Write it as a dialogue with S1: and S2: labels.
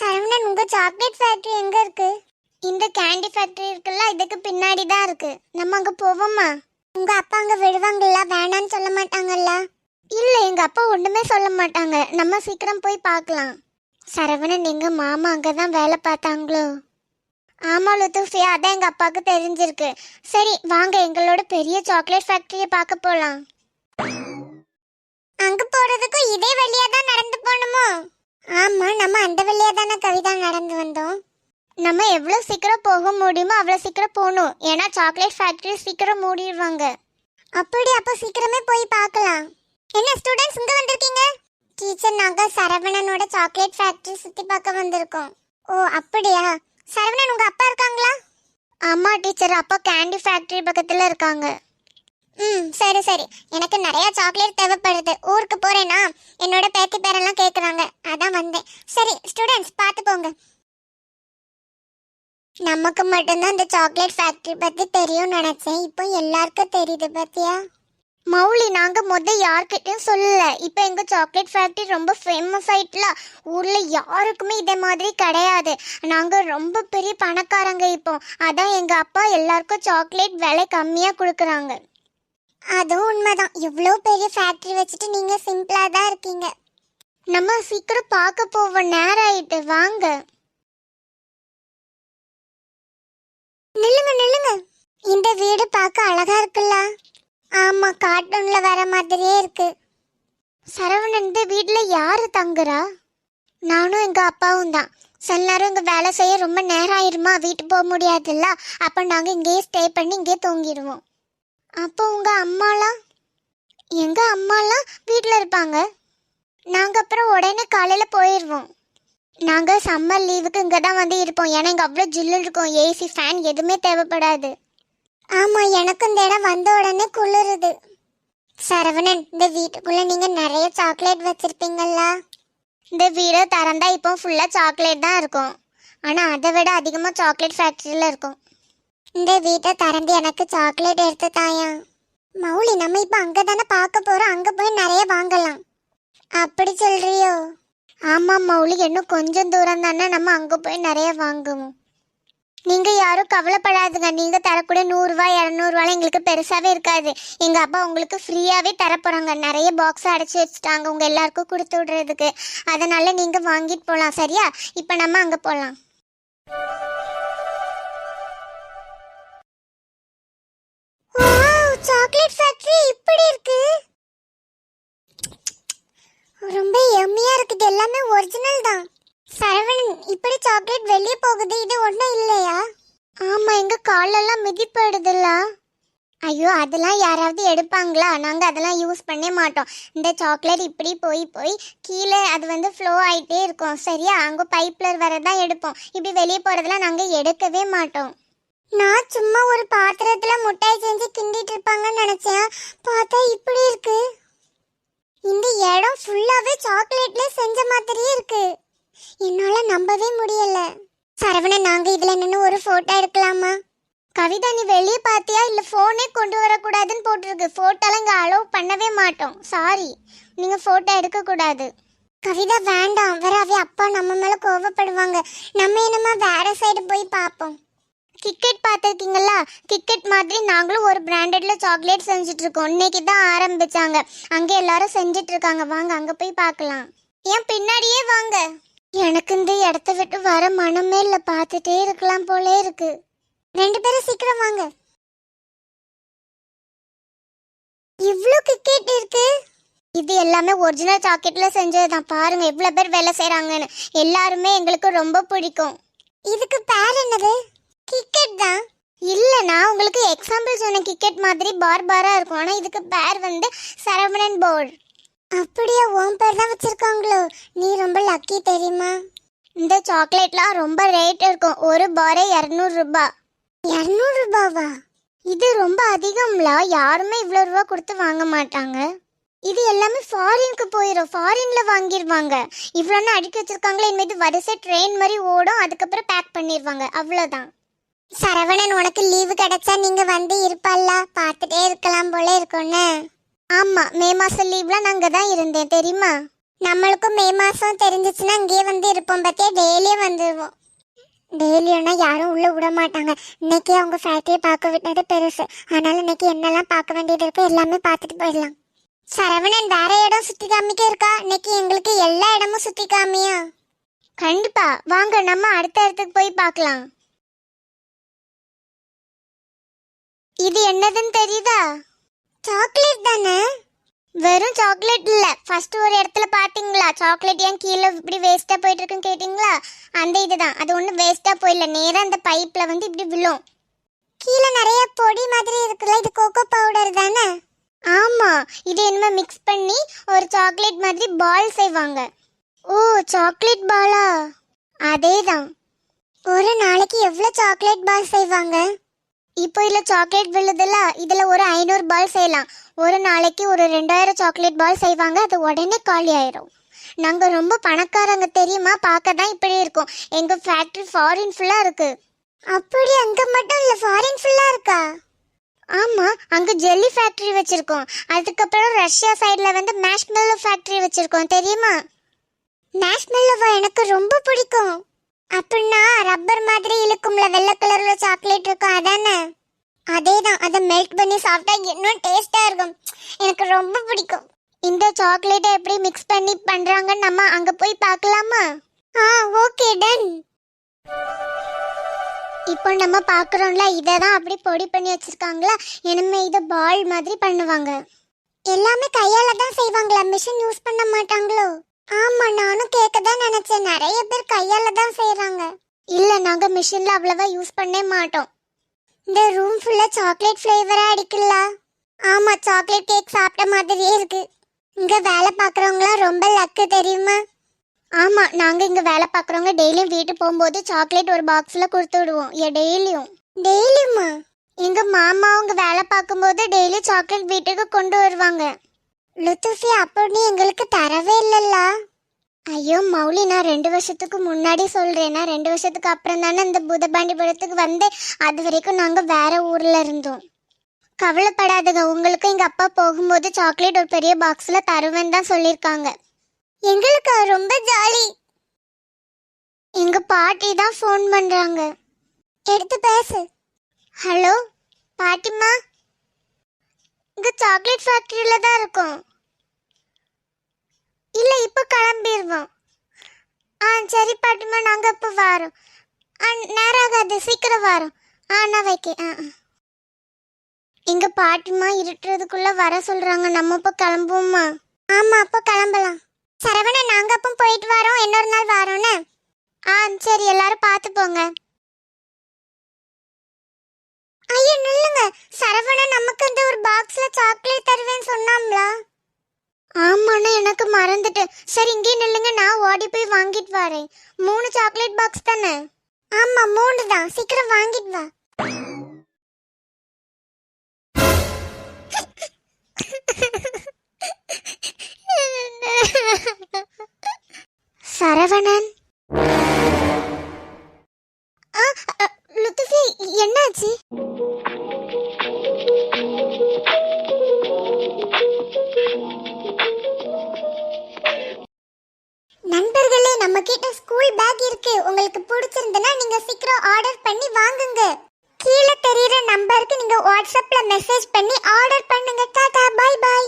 S1: சரவணன் உங்க chocolate factory எங்க இருக்கு? இந்த கேண்டி ஃபேக்டரி இருக்குல்ல இதுக்கு பின்னாடி தான் இருக்கு. நம்ம அங்க போவோமா? உங்க அப்பா அங்க விடுவாங்கல்ல வேணான்னு சொல்ல மாட்டாங்கல்ல? இல்ல எங்க அப்பா ஒண்ணுமே சொல்ல மாட்டாங்க. நம்ம சீக்கிரம் போய் பார்க்கலாம். சரவணன் எங்க மாமா அங்கதான் வேலை பார்த்தாங்களோ? ஆமா லுத்துஃபியா அதான் எங்க அப்பாவுக்கு தெரிஞ்சிருக்கு. சரி வாங்க எங்களோட பெரிய சாக்லேட் ஃபேக்டரிய பார்க்க போலாம். அங்க போறதுக்கும் இதே வழியா தான் நடந்து போகணுமோ? ஆமா நம்ம அந்த வழியா தானே கவிதா நடந்து வந்தோம். நம்ம எவ்வளவு சீக்கிரம் போக முடியுமோ அவ்வளவு சீக்கிரம் போகணும். ஏன்னா சாக்லேட் ஃபேக்டரி சீக்கிரம் மூடிடுவாங்க. அப்படி அப்ப சீக்கிரமே போய் பார்க்கலாம். என்ன ஸ்டூடெண்ட்ஸ் இங்க வந்திருக்கீங்க? டீச்சர் நாங்க சரவணனோட சாக்லேட் ஃபேக்டரி சுத்தி பார்க்க வந்திருக்கோம். ஓ அப்படியா? சரவணன் உங்க அப்பா இருக்காங்களா? ஆமா டீச்சர் அப்பா கேண்டி ஃபேக்டரி பக்கத்துல இருக்காங்க. ம் சரி சரி. எனக்கு நிறைய சாக்லேட் தேவைப்படுது. ஊருக்கு போறேனா? என்னோட பேத்தி பேரெல்லாம் கேட்குறாங்க அதான் வந்தேன். சரி ஸ்டூடெண்ட்ஸ் பார்த்து போங்க. நமக்கு மட்டும்தான் இந்த சாக்லேட் ஃபேக்டரி பத்தி தெரியும்னு நினைச்சேன். இப்போ எல்லாருக்கும் தெரியுது பார்த்தியா மௌலி நாங்க முத யார்கிட்டயும் சொல்லல. இப்போ எங்க சாக்லேட் ஃபேக்டரி ரொம்ப ஃபேமஸ் ஆயிட்டுல ஊர்ல யாருக்குமே இதே மாதிரி கிடையாது. நாங்க ரொம்ப பெரிய பணக்காரங்க இப்போ. அதான் எங்க அப்பா எல்லாருக்கும் சாக்லேட் விலை கம்மியா கொடுக்குறாங்க. அதுவும் உண்மைதான். இவ்வளோ பெரிய ஃபேக்ட்ரி வச்சுட்டு நீங்க சிம்பிளா தான் இருக்கீங்க. நம்ம சீக்கிரம் பார்க்க போவோம். நேரம் ஆயிட்டு. வாங்க. நில்லுங்க நில்லுங்க. இந்த வீடு பார்க்க அழகா இருக்குல்ல? ஆமா கார்ட்டூன்ல வர மாதிரியே இருக்கு. சரவணன் இந்த வீட்டுல யாரு தங்குறா? நானும் எங்க அப்பாவும் தான். சில நேரம் இங்க வேலை செய்ய ரொம்ப நேரம் ஆயிருமா? வீட்டுக்கு போக முடியாதுல்ல? அப்ப நாங்க இங்கேயே ஸ்டே பண்ணி இங்கேயே தூங்கிடுவோம். அப்போ உங்க அம்மாலாம்? எங்க அம்மாலாம் வீட்டில் இருப்பாங்க. நாங்க அப்புறம் உடனே காலையில போயிடுவோம் நாங்க சம்மர் லீவுக்கு இங்க தான் வந்து இருப்போம். ஏன்னா இங்க அவ்வளோ ஜில்லு இருக்கும். ஏசி ஃபேன் எதுவுமே தேவைப்படாது. ஆமா எனக்கும் இந்த இடம் வந்த உடனே குளிருது. சரவணன் இந்த வீட்டுக்குள்ள நீங்க நிறைய சாக்லேட் வச்சிருப்பீங்கல்ல இந்த வீடு திறந்தா இப்போ ஃபுல்லா சாக்லேட் தான் இருக்கும். ஆனா அதை விட அதிகமா சாக்லேட் ஃபேக்டரியில இருக்கும். இந்த வீட்டை திறந்து எனக்கு சாக்லேட் எடுத்து தாயா. மௌலி நம்ம இப்ப அங்கே தானே பார்க்க போறோம். அங்க போய் நிறைய வாங்கலாம். அப்படி சொல்றியோ? ஆமா மௌலி இன்னும் கொஞ்சம் தூரம் தானே நம்ம அங்க போய் நிறைய வாங்குவோம். நீங்க யாரும் கவலைப்படாதுங்க. நீங்க தரக்கூடிய நூறுரூவா இரநூறுவாலாம் எங்களுக்கு பெருசாவே இருக்காது. எங்க அப்பா உங்களுக்கு ஃப்ரீயாவே தரப்போறாங்க. நிறைய பாக்ஸ் அடைச்சி வச்சுட்டாங்க. உங்க எல்லாருக்கும் கொடுத்து விடுறதுக்கு. அதனால நீங்க வாங்கிட்டு போலாம் சரியா? இப்ப நம்ம அங்க போலாம். சாக்லேட் ஃபேக்டரி இப்படி இருக்கு. ரொம்ப எம்மியா இருக்குது. எல்லாமே ஒரிஜினல் தான். சரவணன் இப்படி சாக்லேட் வெளியே போகுது. இது ஒன்றும் இல்லையா? ஆமா எங்க காலெல்லாம் மிதிப்படுதுல்ல. ஐயோ அதெல்லாம் யாராவது எடுப்பாங்களா? நாங்கள் அதெல்லாம் யூஸ் பண்ணே மாட்டோம். இந்த சாக்லேட் இப்படி போய் போய் கீழே அது வந்து ஃப்ளோ ஆயிட்டே இருக்கும். சரியா? அங்கே பைப்பில் வரதான் எடுப்போம். இப்படி வெளியே போகிறதெல்லாம் நாங்கள் எடுக்கவே மாட்டோம். நான் சும்மா ஒரு பாத்திரத்துல முட்டாய் செஞ்சு கிண்டிட்டு இருப்பாங்கன்னு நினைச்சேன். பார்த்தா இப்படி இருக்கு. இந்த இடம் ஃபுல்லாவே சாக்லேட்ல செஞ்ச மாதிரியே இருக்கு. என்னால நம்பவே முடியல. சரவணன் நாங்க இதுல நின்று ஒரு போட்டோ எடுக்கலாமா? கவிதா நீ வெளியே பார்த்தியா இல்லை ஃபோனே கொண்டு வரக்கூடாதுன்னு போட்டிருக்கு. ஃபோட்டோலாம் இங்கே அலோவ் பண்ணவே மாட்டோம். சாரி நீங்கள் ஃபோட்டோ எடுக்கக்கூடாது கவிதா வேண்டாம். வேற அப்பா நம்ம மேலே கோவப்படுவாங்க. நம்ம என்னமா வேற சைடு போய் பார்ப்போம். கிக்கெட் பார்த்துருக்கீங்களா? கிக்கெட் மாதிரி நாங்களும் ஒரு பிராண்டட்ல சாக்லேட் செஞ்சிட்ருக்கோம் இன்னைக்கு தான் ஆரம்பிச்சாங்க. அங்கே எல்லாரும் செஞ்சுட்டு இருக்காங்க வாங்க அங்கே போய் பார்க்கலாம். ஏன் பின்னாடியே வாங்க. எனக்கு இந்த இடத்த விட்டு வர மனமே இல்லை. பார்த்துட்டே இருக்கலாம் போலே இருக்கு. ரெண்டு பேரும் சீக்கிரம் வாங்க. இவ்வளோ கிக்கெட் இருக்கு. இது எல்லாமே ஒரிஜினல் சாக்லேட்ல செஞ்சதுதான். பாருங்க எவ்வளோ பேர் வேலை செய்கிறாங்கன்னு எல்லாருமே எங்களுக்கு ரொம்ப பிடிக்கும். இதுக்கு பேர் என்னது? கிக்கெட் தான். இல்லைனா உங்களுக்கு எக்ஸாம்பிள் சொன்ன கிக்கெட் மாதிரி பார் பாராக இருக்கும். ஆனால் இதுக்கு பேர் வந்து சரவணன் போர்டு அப்படியே? உன் பேர் தான் வச்சுருக்காங்களோ? நீ ரொம்ப லக்கி தெரியுமா? இந்த சாக்லேட்லாம் ரொம்ப ரேட் இருக்கும். ஒரு பாரே இரநூறுபா இரநூறுபாவா இது ரொம்ப அதிகம்ல? யாருமே இவ்வளோ ரூபா கொடுத்து வாங்க மாட்டாங்க. இது எல்லாமே ஃபாரினுக்கு போயிடும் ஃபாரின்ல வாங்கிடுவாங்க இவ்வளோன்னு அடுக்கி வச்சிருக்காங்களே இனிமேல் வரிசை ட்ரெயின் மாதிரி ஓடும். அதுக்கப்புறம் பேக் பண்ணிடுவாங்க அவ்வளோதான் சரவணன் உனக்கு லீவு கிடைச்சா நீங்க வந்து இருப்பல்ல. பார்த்துட்டே இருக்கலாம் போல இருக்கும்னு ஆமா மே மாசம் லீவ்ல நாங்க தான் இருந்தேன் தெரியுமா? நம்மளுக்கும் மே மாசம் தெரிஞ்சிச்சுன்னா இங்கேயே வந்து இருப்போம் பத்தியா? டெய்லியும் வந்துடுவோம் டெய்லியும்னா யாரும் உள்ள விட மாட்டாங்க. இன்னைக்கு அவங்க ஃபேக்டரியை பார்க்க விட்டது பெருசு. அதனால இன்னைக்கு என்னெல்லாம் பார்க்க வேண்டியது இருக்கோ எல்லாமே பார்த்துட்டு போயிடலாம். சரவணன் வேற இடம் சுத்தி காமிக்க இருக்கா? இன்னைக்கு எங்களுக்கு எல்லா இடமும் சுத்தி காமியா? கண்டிப்பா. வாங்க நம்ம அடுத்த இடத்துக்கு போய் பார்க்கலாம். இது என்னதுன்னு தெரியுதா? சாக்லேட் தானே? வெறும் சாக்லேட் இல்ல. ஃபர்ஸ்ட் ஒரு இடத்துல பாத்தீங்களா? சாக்லேட் ஏன் கீழே இப்படி வேஸ்டா போயிட்டு இருக்குன்னு கேட்டீங்களா? அந்த இதுதான். அது ஒன்றும் வேஸ்டா போயிடல நேரா அந்த பைப்ல வந்து இப்படி விழும். கீழே நிறைய பொடி மாதிரி இருக்குல்ல? இது கோகோ பவுடர் தானே? ஆமா. இது என்னமோ மிக்ஸ் பண்ணி ஒரு சாக்லேட் மாதிரி பால் செய்வாங்க. ஓ சாக்லேட் பாலா அதேதான். ஒரு நாளைக்கு எவ்வளவு சாக்லேட் பால் செய்வாங்க? இப்போ இதில் சாக்லேட் விழுதுல இதில் ஒரு ஐநூறு பால் செய்யலாம். ஒரு நாளைக்கு ஒரு ரெண்டாயிரம் சாக்லேட் பால் செய்வாங்க அது உடனே காலி ஆயிரும். நாங்கள் ரொம்ப பணக்காரங்க தெரியுமா? பார்க்க தான் இப்படி இருக்கும். எங்க ஃபேக்டரி ஃபாரின் ஃபுல்லாக இருக்கு. அப்படி அங்கே மட்டும் இல்லை ஃபாரின் ஃபுல்லாக இருக்கா? ஆமாம் அங்கே ஜெல்லி ஃபேக்ட்ரி வச்சுருக்கோம். அதுக்கப்புறம் ரஷ்யா சைடில் வந்து மேஷ்மெல்லோ ஃபேக்ட்ரி வச்சுருக்கோம் தெரியுமா? மேஷ்மெல்லோவா எனக்கு ரொம்ப பிடிக்கும். அப்படின்னா ரப்பர் மாதிரி இழுக்கும்ல வெள்ளை கலர்ல சாக்லேட் இருக்கும் அதானே? அதேதான் அதை மெல்ட் பண்ணி சாப்பிட்டா இன்னும் டேஸ்டா இருக்கும். எனக்கு ரொம்ப பிடிக்கும். இந்த சாக்லேட்டை எப்படி மிக்ஸ் பண்ணி பண்றாங்கன்னு நம்ம அங்க போய் பார்க்கலாமா? ஆ ஓகே டன் இப்போ நம்ம பார்க்குறோம்ல இதை தான் அப்படி பொடி பண்ணி வச்சிருக்காங்களா? இனிமே இதை பால் மாதிரி பண்ணுவாங்க. எல்லாமே கையால தான் செய்வாங்களா? மிஷின் யூஸ் பண்ண மாட்டாங்களோ? ஆமா நானும் கேட்க தான் நினைச்சேன். நிறைய பேர் கையால தான் செய்றாங்க. இல்ல நாங்க மிஷின்ல அவ்வளவா யூஸ் பண்ணவே மாட்டோம். இந்த ரூம் ஃபுல்லா சாக்லேட் ஃப்ளேவரா அடிக்கல ஆமா சாக்லேட் கேக் சாப்பிட்ட மாதிரியே இருக்கு. இங்க வேலை பார்க்கறவங்களாம் ரொம்ப லக்கு தெரியுமா? ஆமா நாங்க இங்க வேலை பார்க்கறவங்க டெய்லியும் வீட்டுக்கு போகும்போது சாக்லேட் ஒரு பாக்ஸ்ல கொடுத்து விடுவோம். ஏ டெய்லியும். டெய்லியுமா? எங்க மாமா அவங்க வேலை பார்க்கும்போது டெய்லி சாக்லேட் வீட்டுக்கு கொண்டு வருவாங்க. லுத்துஃபி அப்படி எங்களுக்கு தரவே இல்லல்ல. ஐயோ மௌலி நான் ரெண்டு வருஷத்துக்கு முன்னாடி சொல்றேன். நான் ரெண்டு வருஷத்துக்கு அப்புறம் தானே இந்த புதபாண்டிபுரத்துக்கு வந்து அது வரைக்கும் நாங்கள் வேற ஊர்ல இருந்தோம். கவலைப்படாதுங்க. உங்களுக்கு எங்க அப்பா போகும்போது சாக்லேட் ஒரு பெரிய பாக்ஸ்ல தருவேன்னு தான் சொல்லியிருக்காங்க. எங்களுக்கு ரொம்ப ஜாலி எங்க பாட்டி தான் ஃபோன் பண்றாங்க. எடுத்து பேசு. ஹலோ பாட்டிம்மா? இங்க சாக்லேட் ஃபேக்டரியில தான் இருக்கோம். இல்லை இப்போ கிளம்பிடுவோம் ஆ சரி பாட்டிமா நாங்கள் இப்போ வரோம். ஆ நேரம் ஆகாது சீக்கிரம் வரோம். ஆ நான் வைக்க ஆ ஆ. எங்க பாட்டிமா இருட்டுறதுக்குள்ள வர சொல்றாங்க. நம்ம இப்போ கிளம்புவோமா? ஆமா அப்போ கிளம்பலாம். சரவணா நாங்க அப்போ போயிட்டு வரோம். இன்னொரு நாள் வரோன்னு ஆ சரி எல்லாரும் பார்த்து போங்க. ஐயோ நில்லுங்க. சரவணா நமக்கு இந்த ஒரு பாக்ஸ்ல சாக்லேட் தருவேன்னு சொன்னாம்ல? எனக்கு மறந்துட்டு. சரி இங்கே நில்லுங்க நான் ஓடி போய் வாங்கிட்டு வரேன். மூணு சாக்லேட் பாக்ஸ் தானே? ஆமா மூணு தான். சீக்கிரம் வாங்கிட்டு வா. சரவணன்? வாட்ஸ்அப்ல மெசேஜ் பண்ணி ஆர்டர் பண்ணுங்க. Tata bye by